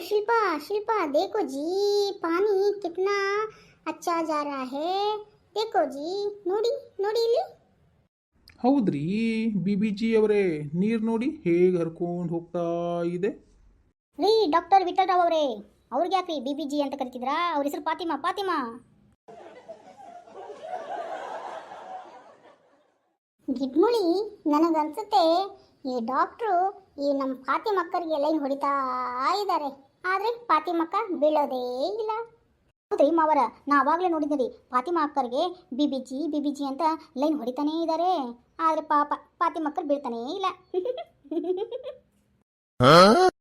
शिल्पा शिल्पा देखो जी पानी कितना अच्छा जा रहा है देखो जी ನೋಡಿ ನೋಡಿ ಇಲ್ಲಿ ಹೌದ್ರಿ ಬಿ ಬಿ ಜಿ ಅವರೇ ನೀರು ನೋಡಿ ಹೇಗೆ ಹರ್ಕೊಂಡು ಹೋಗ್ತಾ ಇದೆ ರೀ ಡಾಕ್ಟರ್ ವಿಠಲ್ ರಾವ್ ಅವರೇ ಅವ್ರಿಗೆ ಯಾಕ್ರಿ ಬಿ ಬಿ ಜಿ ಅಂತ ಕರಿತಿದ್ರಾ ಅವ್ರ ಹೆಸರು ಫಾತಿಮಾ ಫಾತಿಮಾ ಗಿಡ್ಮುಳಿ ನನಗನ್ಸುತ್ತೆ ಈ ಡಾಕ್ಟ್ರು ಈ ನಮ್ಮ ಫಾತಿಮಕ್ಕರಿಗೆ ಲೈನ್ ಹೊಡಿತಾ ಇದ್ದಾರೆ ಆದರೆ ಪಾತಿಮಕ್ಕ ಬೀಳೋದೇ ಇಲ್ಲ. ಹೌದ್ರಿ ಮಾವರ ನಾ ಅವಾಗಲೇ ಪಾತಿಮಾ ಅಕ್ಕರಿಗೆ ಬಿಬಿಜಿ ಬಿ ಜಿ, ಬಿ ಬಿ ಜಿ ಅಂತ ಲೈನ್ ಹೊಡಿತಾನೇ ಇದ್ದಾರೆ ಆದರೆ ಪಾಪ ಪಾತಿಮಕ್ಕರು ಬೀಳ್ತಾನೇ ಇಲ್ಲ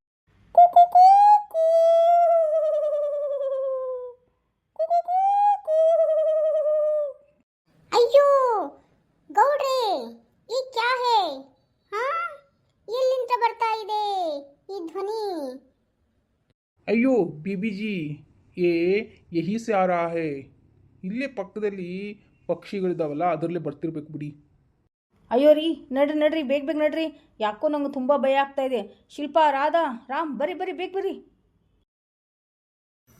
ಅಯ್ಯೋ ಗೌಡ್ರೆ ಈ ಕ್ಯಾ ಹೇ ಹಾ ಎಲ್ಲಿಂದ ಬರ್ತಾ ಇದೆ ಈ ಧ್ವನಿ ಅಯ್ಯೋ ಬಿ ಬಿ ಜಿ ಏ ಯಹಿ ಸ್ಯಾರ ಹೇ. ಇಲ್ಲೇ ಪಕ್ಕದಲ್ಲಿ ಪಕ್ಷಿಗಳಿದಾವಲ್ಲ ಅದರಲ್ಲೇ ಬರ್ತಿರ್ಬೇಕು ಬಿಡಿ. ಅಯ್ಯೋ ರೀ ನಡ್ರಿ ನಡ್ರಿ ಬೇಗ ಬೇಗ ನಡ್ರಿ. ಯಾಕೋ ನಂಗೆ ತುಂಬ ಭಯ ಆಗ್ತಾ ಇದೆ. ಶಿಲ್ಪಾ ರಾಧಾ ರಾಮ್ ಬರ್ರಿ ಬರ್ರಿ ಬೇಗ ಬರ್ರಿ.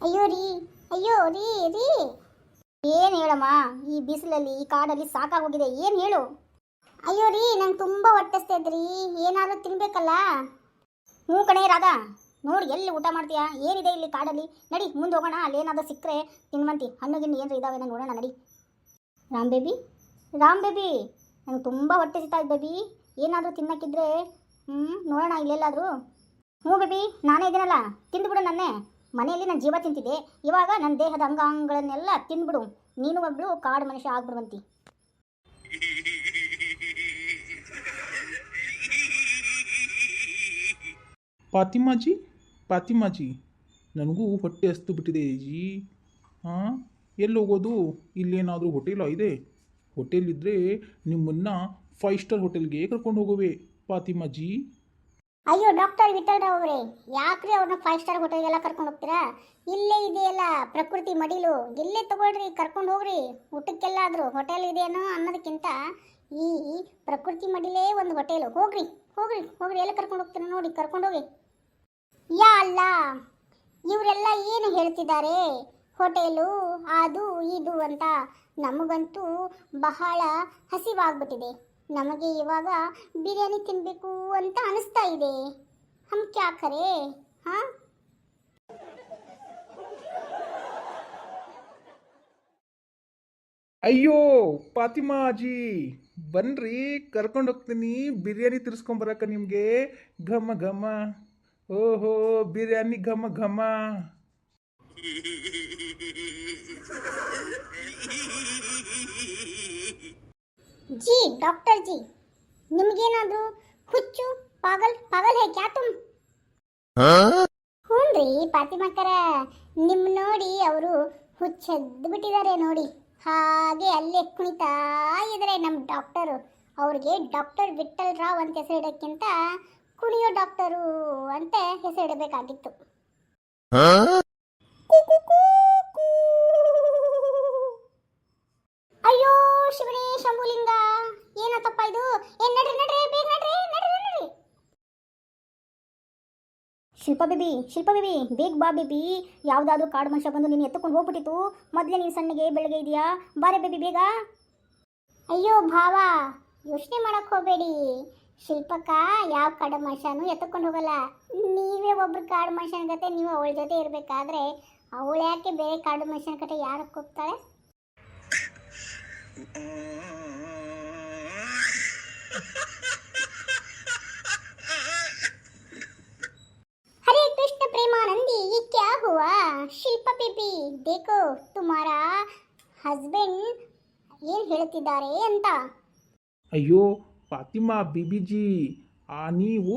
ಅಯ್ಯೋ ರೀ ಅಯ್ಯೋ ರೀ ರೀ. ಏನು ಹೇಳಮ್ಮ ಈ ಬಿಸಿಲಲ್ಲಿ ಈ ಕಾಡಲ್ಲಿ ಸಾಕಾಗೋಗಿದೆ ಏನು ಹೇಳು? ಅಯ್ಯೋ ರೀ ನಂಗೆ ತುಂಬ ಹೊಟ್ಟೆಸ್ತೈತ್ರಿ ಏನಾದರೂ ತಿನ್ಬೇಕಲ್ಲ? ಹ್ಞೂ ಕಣೇ ರಾಧಾ. ನೋಡಿ, ಎಲ್ಲಿ ಊಟ ಮಾಡ್ತೀಯಾ? ಏನಿದೆ ಇಲ್ಲಿ ಕಾಡಲ್ಲಿ? ನಡಿ, ಮುಂದೆ ಹೋಗೋಣ, ಅಲ್ಲಿ ಏನಾದರೂ ಸಿಕ್ಕರೆ ತಿನ್ಮಂತಿ. ಹಣ್ಣು ಗಿಣ್ಣು ಏನಾರು ಇದಾವೇನೋ ನೋಡೋಣ, ನಡಿ. ರಾಮ್ ಬೇಬಿ? ರಾಮ್ ಬೇಬಿ! ನಂಗೆ ತುಂಬ ಹೊಟ್ಟೆ ಸಿಗ್ತಾ ಇದೆ ಬೇಬಿ. ಏನಾದರೂ ತಿನ್ನಕ್ಕಿದ್ರೆ ಹ್ಞೂ ನೋಡೋಣ ಇಲ್ಲೆಲ್ಲಾದರೂ. ಹ್ಞೂ ಬೇಬಿ, ನಾನೇ ಇದ್ದೀನಲ್ಲ ತಿಂದುಬಿಡು ನನ್ನೇ. ಮನೆಯಲ್ಲಿ ನನ್ನ ಜೀವ ತಿಂತಿದ್ದೆ. ಇವಾಗ ನನ್ನ ದೇಹದ ಅಂಗಾಂಗಗಳನ್ನೆಲ್ಲ ತಿಂದುಬಿಡು. ನೀನು ಒಬ್ಬಳು ಕಾಡು ಮನುಷ್ಯ ಆಗ್ಬಿಡುವಂತಿ. ಫಾತಿಮಾಜಿ? ಫಾತಿಮಾಜಿ ನನಗೂ ಹೊಟ್ಟೆ ಹಸ್ತು ಬಿಟ್ಟಿದೆ ಜೀ ಹಾಂ ಎಲ್ಲಿ ಹೋಗೋದು? ಇಲ್ಲೇನಾದರೂ ಹೋಟೆಲ್ ಇದೆ. ಹೋಟೆಲ್ ಇದ್ದರೆ ನಿಮ್ಮನ್ನು ಫೈವ್ ಸ್ಟಾರ್ ಹೋಟೆಲ್ಗೆ ಕರ್ಕೊಂಡು ಹೋಗುವೆ, ಪಾತಿಮಾಜಿ. ಅಯ್ಯೋ ಡಾಕ್ಟರ್ ವಿಠಲ್ ರಾವ್ ಅವರೇ, ಯಾಕ್ರಿ ಅವ್ರನ್ನ ಫೈವ್ ಸ್ಟಾರ್ ಹೋಟೆಲ್ಗೆಲ್ಲ ಕರ್ಕೊಂಡು ಹೋಗ್ತೀರಾ? ಇಲ್ಲೇ ಇದೆಯಲ್ಲ, ಪ್ರಕೃತಿ ಮಡಿಲು. ಇಲ್ಲೇ ತಗೊಳ್ರಿ, ಕರ್ಕೊಂಡು ಹೋಗ್ರಿ. ಊಟಕ್ಕೆಲ್ಲಾದರೂ ಹೋಟೆಲ್ ಇದೆಯೇನೋ ಅನ್ನೋದಕ್ಕಿಂತ ಈ ಪ್ರಕೃತಿ ಮಡಿಲೇ ಒಂದು ಹೋಟೆಲು. ಹೋಗ್ರಿ ಹೋಗ್ರಿ ಹೋಗ್ರಿ, ಎಲ್ಲ ಕರ್ಕೊಂಡು ಹೋಗ್ತೀರಾ ನೋಡಿ, ಕರ್ಕೊಂಡು ಹೋಗಿ. ಯಾ ಅಲ್ಲ ಇವರೆಲ್ಲ ಏನು ಹೇಳ್ತಿದ್ದಾರೆ? ಹೋಟೆಲು, ಅದು, ಇದು ಅಂತ ನಮಗಂತೂ ಬಹಳ ಹಸಿವಾಗ್ಬಿಟ್ಟಿದೆ. ನಮಗೆ ಇವಾಗ ಬಿರಿಯಾನಿ ತಿನ್ನಬೇಕು ಅಂತ ಅನಿಸ್ತಾ ಇದೆ. ಹಮ್ ಕ್ಯಾ ಕರೆ ಹಾಂ? ಅಯ್ಯೋ, ಫಾತಿಮಾ ಬನ್ರಿ ಕರ್ಕೊಂಡು ಹೋಗ್ತೀನಿ ಬಿರಿಯಾನಿ ತಿರ್ಸ್ಕೊಂಬರಕ್ಕ ನಿಮಗೆ. ಘಮ ಘಮ. ಓಹೋ, ಬಿರಿಯಾನಿ ಘಮ ಘಮ. ಜಿ, ಡಾಕ್ಟರ್ ಜಿ, ನಿಮ್ಗೇನಾದ್ರು ಹುಚ್ಚು, ಪಾಗಲ್ ಪಾಗಲ್ ಹೇ ಕ್ಯಾ ತುಮ್? ಹ್ಞೂನ್ರಿ ಪಾತಿಮಕ್ಕರ ನಿಮ್ ನೋಡಿ ಅವರು ಹುಚ್ಚೆದ್ದು ಬಿಟ್ಟಿದ್ದಾರೆ ನೋಡಿ. ಹಾಗೆ ಅಲ್ಲೇ ಕುಣಿತಾ ಇದ್ದಾರೆ ನಮ್ಮ ಡಾಕ್ಟರು. ಅವ್ರಿಗೆ ಡಾಕ್ಟರ್ ವಿಠಲ್ ರಾವ್ ಅಂತ ಹೆಸರಿಡೋಕ್ಕಿಂತ ಕುಣಿಯೋ ಡಾಕ್ಟರು ಅಂತ ಹೆಸರಿಡಬೇಕಾಗಿತ್ತು ಅಯ್ಯೋ ಶಿವನೇ ಶಂಭುಲಿಂಗ. ಏನತ್ತಪ್ಪ ಇದು? ಏನ್ ನಡ್ರಿ ನಡ್ರಿ ಬೇಗ ನಡ್ರಿ ನಡ್ರಿ ನಡ್ರಿ. ಶಿಲ್ಪ ಬೇಬಿ ಶಿಲ್ಪ ಬೇಬಿ ಬೇಗ ಬಾ ಬೇಬಿ. ಯಾವ್ದಾದ್ರು ಕಾಡು ಮನುಷ್ಯ ಬಂದು ನೀನು ಎತ್ತಕೊಂಡು ಹೋಗ್ಬಿಟ್ಟಿತ್ತು. ಮೊದಲೇ ನೀನು ಸಣ್ಣಗೆ ಬೆಳಗ್ಗೆ ಇದೆಯಾ ಬಾರೆ ಬೇಬಿ ಬೇಗ. ಅಯ್ಯೋ ಭಾವ ಯೋಚನೆ ಮಾಡಕ್ ಹೋಗಬೇಡಿ. ಶಿಲ್ಪಕ್ಕ, ಯಾವ ಕಾಡು ಮನುಷ್ಯನೂ ಎತ್ತಕೊಂಡು ಹೋಗಲ್ಲ. ನೀವೇ ಒಬ್ರು ಕಾಡು ಮನುಷ್ಯನ ಕತೆ ನೀವು ಅವಳ ಜೊತೆ ಇರಬೇಕಾದ್ರೆ ಅವಳು ಯಾಕೆ ಬೇರೆ ಕಾಡು ಮನುಷ್ಯನ ಕತೆ ಯಾರು ಕೂಗ್ತಾಳೆ? ಹರೇ ಕೃಷ್ಣ ಪ್ರೇಮಾನಂದಿ, ಈ ಕ್ಯಾ ಹುವಾ? ಶಿಲ್ಪ ಪಿಪಿ ಬೇಕು ತುಮಾರ ಹಸ್ಬೆಂಡ್ ಏನು ಹೇಳ್ತಿದ್ದಾರೆ ಅಂತ? ಅಯ್ಯೋ ಫಾತಿಮಾ ಬಿಬಿಜಿ ನೀವು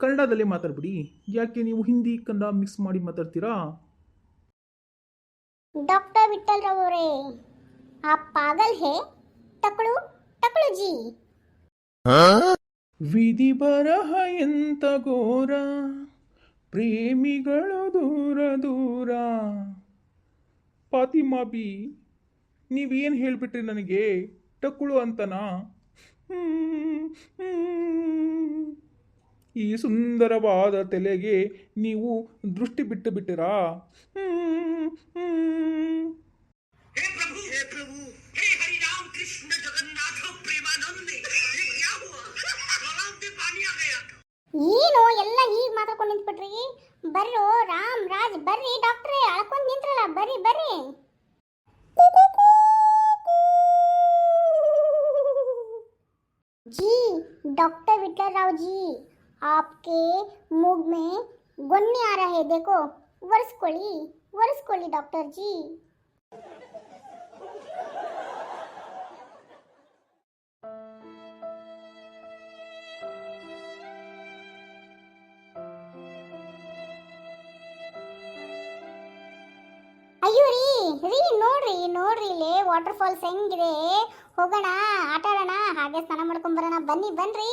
ಕನ್ನಡದಲ್ಲೇ ಮಾತಾಡ್ಬಿಡಿ. ಯಾಕೆ ನೀವು ಹಿಂದಿ ಕನ್ನಡ ಮಿಕ್ಸ್ ಮಾಡಿ ಮಾತಾಡ್ತೀರಾ? ಡಾಕ್ಟರ್ ವಿಠಲ್ ರಾವ್ ಅವರೇ ಆ ಪಾಗಲ್ ಹೇ ತಕಳು ತಕಳು ಜಿ. ವಿಧಿ ಬರಹ ಎಂತ ಘೋರ ಪ್ರೇಮಿಗಳು ದೂರ ದೂರ. ಫಾತಿಮಾ ಬಿ ನೀವೇನು ಹೇಳ್ಬಿಟ್ರಿ ನನಗೆ? ಟಕ್ಕುಳು ಅಂತನಾ. ಈ ಸುಂದರವಾದ ತಲೆಗೆ ನೀವು ದೃಷ್ಟಿ ಬಿಟ್ಟು ಬಿಟ್ಟಿರಾ? ಏನು ಎಲ್ಲ ಈಗ ಮಾತಾಡ್ಕೊಂಡು ನಿಂತ್ಬಿಟ್ರಿ? ಬರ್ರು ರಾಮ್ ರಾಜ್ ಬರ್ರಿ ಡಾಕ್ಟ್ರೇ ಅಳ್ಕೊಂಡು ನಿಂತ್ರಲ್ಲ ಬರ್ರಿ ಬರ್ರಿ. जी डॉक्टर विठल राव जी आपके मुंह में गोन्ने आ रहे देखो वर्षकोली वर्षकोली डॉक्टर जी ಅಯ್ಯೋ ರೀ ರೀ ನೋಡ್ರಿ ನೋಡ್ರಿ ಇಲ್ಲಿ ವಾಟರ್ ಫಾಲ್ಸ್ ಹೆಂಗಿದೆ ಹೋಗೋಣ ಆಟ ಆಡೋಣ ಹಾಗೆ ಸ್ನಾನ ಮಾಡ್ಕೊಂಡ್ ಬರೋಣ. ಬನ್ನಿ ಬನ್ರಿ.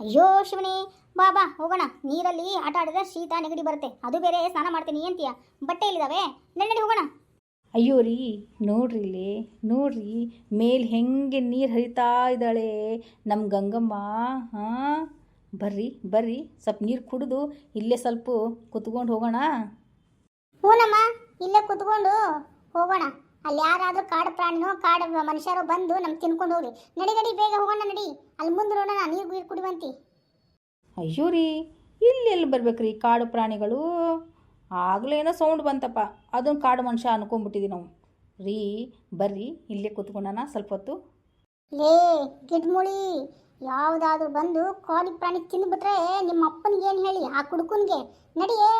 ಅಯ್ಯೋ ಶಿವನೇ ಬಾ ಬಾ ಹೋಗೋಣ. ನೀರಲ್ಲಿ ಆಟ ಆಡಿದ್ರೆ ಶೀತ ನೆಗಡಿ ಬರುತ್ತೆ. ಅದು ಬೇರೆ ಸ್ನಾನ ಮಾಡ್ತೀನಿ ಅಂತೀಯ? ಬಟ್ಟೆ ಇಲ್ಲಿದ್ದಾವೆ ನೆನ್ನಡಿ ನಡಿ ಹೋಗೋಣ. ಅಯ್ಯೋ ರೀ ನೋಡ್ರಿ ಇಲ್ಲಿ ನೋಡ್ರಿ. ಮೇಲ್ ಹೆಂಗೆ ನೀರು ಹರಿತಾ ಇದ್ದಾಳೆ. ನಮ್ಮ ಗಂಗಮ್ಮ ಹಾಂ? ಬರ್ರಿ ಬರ್ರಿ. ಸ್ವಲ್ಪ ನೀರು ಕುಡಿದು ಇಲ್ಲೇ ಸ್ವಲ್ಪ ಕುತ್ಕೊಂಡು ಹೋಗೋಣ. ಹ್ಞೂನಮ್ಮ ಇಲ್ಲೇ ಕುತ್ಕೊಂಡು ಹೋಗೋಣ. ಅಲ್ಲಿ ಯಾರಾದ್ರೂ ಕಾಡು ಪ್ರಾಣಿನೋ ಕಾಡು ಮನುಷ್ಯರು ಬಂದು ನಮ್ ತಿನ್ಕೊಂಡು ಹೋಗ್ರಿ. ನಡಿ ನಡಿ ಬೇಗ ಹೋಗೋಣ ನಡಿ. ಅಲ್ಲಿ ಮುಂದೆ ನೋಡೋಣ ನೀರು ಗೀರು ಕುಡಿವಂತಿ. ಅಯ್ಯೋ ರೀ ಇಲ್ಲಿ ಎಲ್ಲಿ ಬರ್ಬೇಕ್ರಿ ಕಾಡು ಪ್ರಾಣಿಗಳು? ಆಗಲೇನೋ ಸೌಂಡ್ ಬಂತಪ್ಪ. ಅದನ್ನ ಕಾಡು ಮನುಷ್ಯ ಅನ್ಕೊಂಡ್ಬಿಟ್ಟಿದ್ವಿ ನಾವು. ರೀ ಬರ್ರಿ ಇಲ್ಲೇ ಕುತ್ಕೊಂಡನ ಸ್ವಲ್ಪ ಹೊತ್ತು. ಲೇ ಗಿಡ್ಮುಳಿ ಯಾವ್ದಾದ್ರು ಬಂದು ಕಾಡಿ ಪ್ರಾಣಿ ತಿಂದ್ಬಿಟ್ರೆ ನಿಮ್ಮ ಅಪ್ಪನಿಗೆ ಏನು ಹೇಳಿ ಆ ಕುಡುಕನ್ಗೆ? ನಡಿಯೇ.